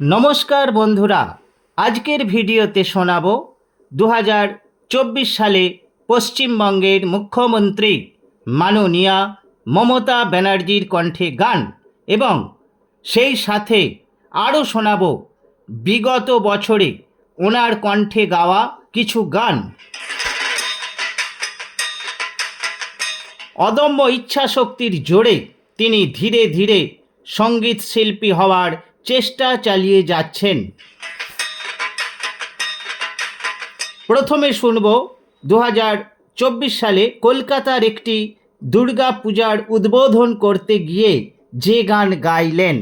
নমস্কার বন্ধুরা, আজকের ভিডিওতে শোনাব দু সালে পশ্চিমবঙ্গের মুখ্যমন্ত্রী মাননীয়া মমতা ব্যানার্জির কণ্ঠে গান এবং সেই সাথে আরও শোনাব বিগত বছরে ওনার কণ্ঠে গাওয়া কিছু গান। অদম্য ইচ্ছাশক্তির জোরে তিনি ধীরে ধীরে সংগীত শিল্পী হওয়ার চেষ্টা চালিয়ে যাচ্ছেন। প্রথমে শুনব দু সালে কলকাতার একটি দুর্গা পূজার উদ্বোধন করতে গিয়ে যে গান গাইলেন।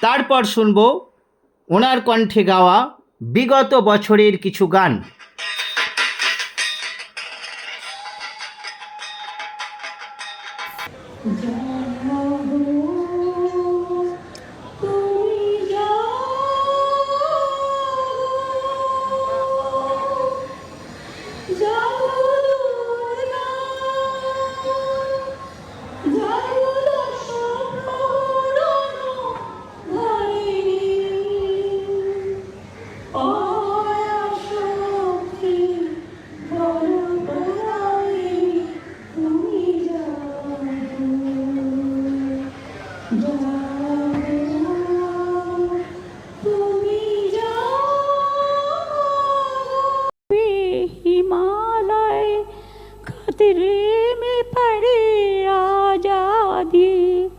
তারপর শুনব ওনার কণ্ঠে গাওয়া বিগত বছরের কিছু গান। खतरे में पड़े आजादी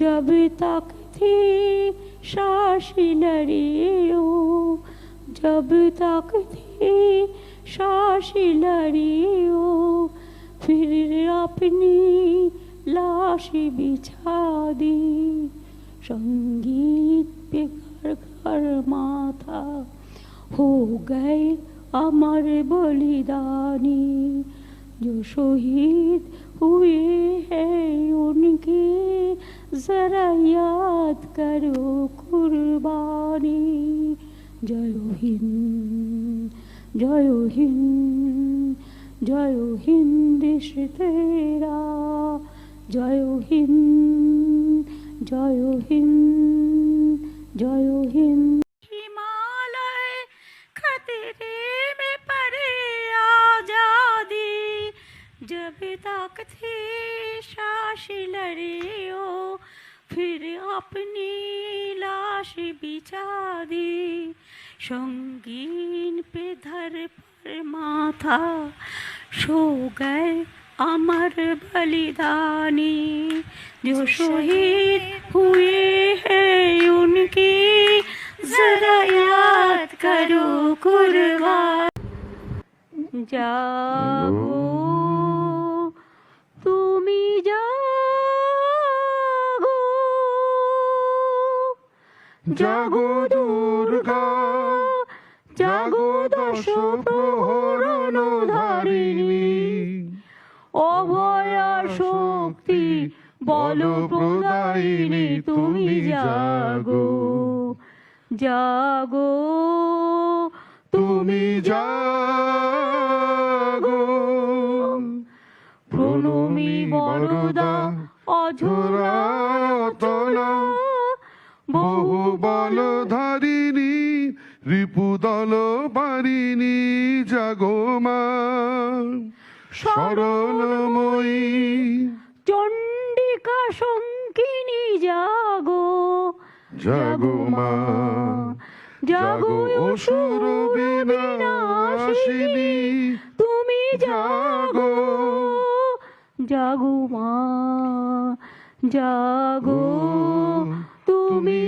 जब तक थी सांस लड़ी हो जब तक थी सांस लड़ी हो फिर अपनी लाश बिछा दी संगीत पे घर घर माथा हो गए अमर बलिदानी जो शहीद हुए हैं उनकी जरा याद करो कुर्बानी जय हिंद जय हिंद जय हिंद देश तेरा जय हिंद जय हिंद जय तक थी सांस लड़ी हो फिर अपनी लाश बिछा दी संगीन पे धर पर माथा सो गए अमर बलिदानी जो शहीद हुए हैं उनकी जरा याद करो कुर्बान जागो তুমি জাগো। জাগো দুর্গা জাগো দশ প্রহরণ ধারিণী। অভয়া শক্তি বল প্রদায়িনী তুমি জাগো। জাগো তুমি জাগো। প্রণমী বরদা অঝরা বহু বল ধারিণী রিপুদল পারিণী জাগো মা। সরলময়ী চণ্ডিকা শঙ্কিনী জাগো জাগো মা। জাগো অসুর বিনাশিনী তুমি জাগো জাগো মা জাগো তুমি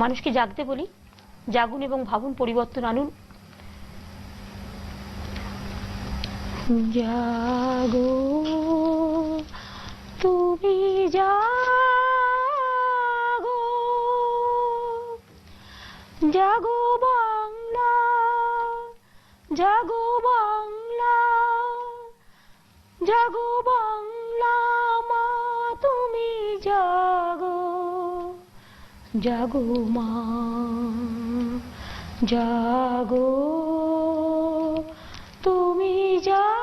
মানুষকে জাগতে বলি জাগুন এবং ভাবুন পরিবর্তন আনুন। জাগো তুমি জাগো জাগো বাংলা জাগো বাংলা। জাগো বাংলা মা তুমি জাগো। জাগো মা জাগো। তুমি যা